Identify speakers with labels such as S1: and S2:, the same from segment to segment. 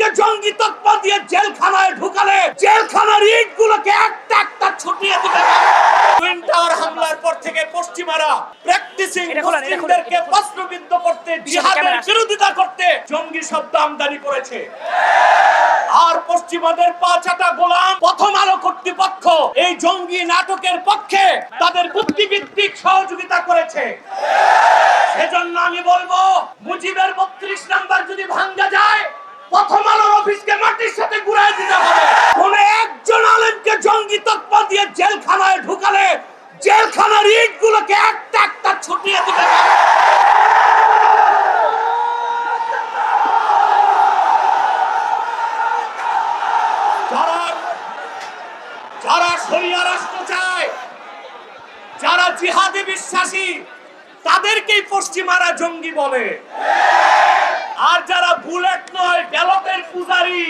S1: আলেমকে জঙ্গি তৎপর দিয়ে জেলখানায় ঢুকালে জেলখানার ইট গুলোকে একটা একটা ছুটিয়ে দিতে টুইন টাওয়ার হামলার পর থেকে পশ্চিমারা প্র্যাকটিসিং
S2: এটা খোলেন, এটা খোলেন,
S1: মুসলিমদেরকে প্রশ্নবিদ্ধ করতে জিহাদের বিরোধিতা করতে জঙ্গি শব্দ আমদানি করেছে। আর পশ্চিমাদের পাঁচাটা গোলাম প্রথম আলো কর্তৃপক্ষ এই জঙ্গি নাটকের পক্ষে তাদের বুদ্ধিভিত্তিক সহযোগিতা করেছে। সেজন্য আমি বলব মুজিবের বত্রিশ নাম্বার যদি ভাঙ্গা যায় প্রথম আলোর অফিসকে মাটির সাথে ঘুরাই দিতে হবে কোন একজন আলেমকে জঙ্গি তৎপর দিয়ে জেলখানায় ঢুকালে জেলখানার ইট গুলোকে একটা একটা ছুটিয়ে দিতে যারা চায়, যারা জিহাদে বিশ্বাসী, তাদেরকেই পশ্চিমারা জঙ্গি বলে। আর যারা বুলেট নয়, ব্যালটের পূজারি,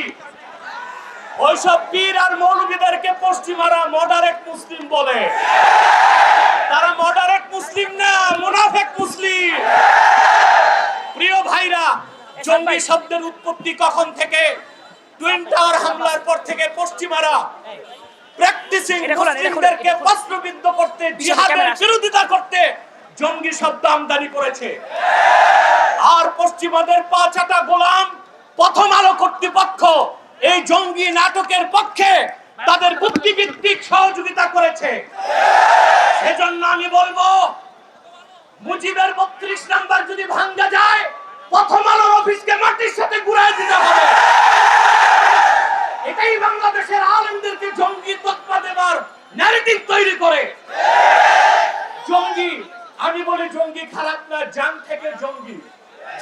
S1: ওইসব পীর আর মৌলবীদেরকে পশ্চিমারা মডারেট মুসলিম বলে। তারা মডারেট মুসলিম না মুনাফেক মুসলিম প্রিয় ভাইরা জঙ্গি শব্দের উৎপত্তি কখন থেকে? টুইন টাওয়ার হামলার পর থেকে পশ্চিমারা প্র্যাকটিসিং মুসলিমদেরকে। প্রশ্নবিদ্ধ করতে জিহাদের বিরোধিতা করতে জঙ্গি শব্দ আমদানি করেছে। আর পশ্চিমাদের পাঁচাটা গোলাম প্রথম আলো কর্তৃপক্ষ এই জঙ্গি নাটকের পক্ষে তাদের বুদ্ধিভিত্তিক সহযোগিতা করেছে। সেজন্য আমি বলব, মুজিবের বত্রিশ নাম্বার যদি ভাঙ্গা যায়, প্রথম আলোর অফিসকে মাটির সাথে ঘুরাই দিতে হবে। এটাই বাংলাদেশের আলেমদেরকে জঙ্গি তৎপা দেবার ন্যারেটিভ তৈরি করে। জঙ্গি, আমি বলি জঙ্গি খারাপ না জাং থেকে জঙ্গি।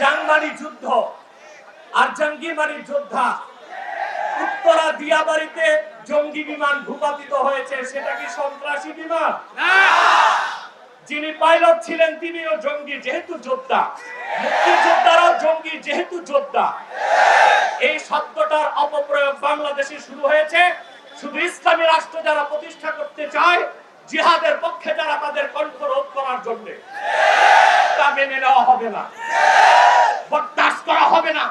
S1: জাং মানে যুদ্ধ, আর জঙ্গি মানে যোদ্ধা দিয়াবাড়িতে জঙ্গি বিমান ভূপাতিত হয়েছে সেটা কি সন্ত্রাসী বিমান? যিনি পাইলট ছিলেন তিনিও জঙ্গি যেহেতু যোদ্ধা। মুক্তিযোদ্ধারাও জঙ্গি যেহেতু যোদ্ধা। এই শব্দটার অপপ্রয়োগ বাংলাদেশে শুরু হয়েছে। শুধু ইসলামী রাষ্ট্র যারা প্রতিষ্ঠা করতে চায় জিহাদের পক্ষে যারা তাদের কণ্ঠ রোধ করার জন্য। তা মেনে নেওয়া হবে না। বরদাস্ত করা হবে না।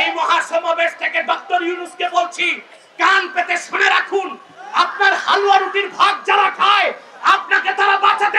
S1: এই মহাসমাবেশ থেকে ডক্টর ইউনুসকে বলছি, কান পেতে শুনে রাখুন, আপনার হালুয়া রুটির ভাগ যারা খায়, আপনাকে তারা বাঁচাতে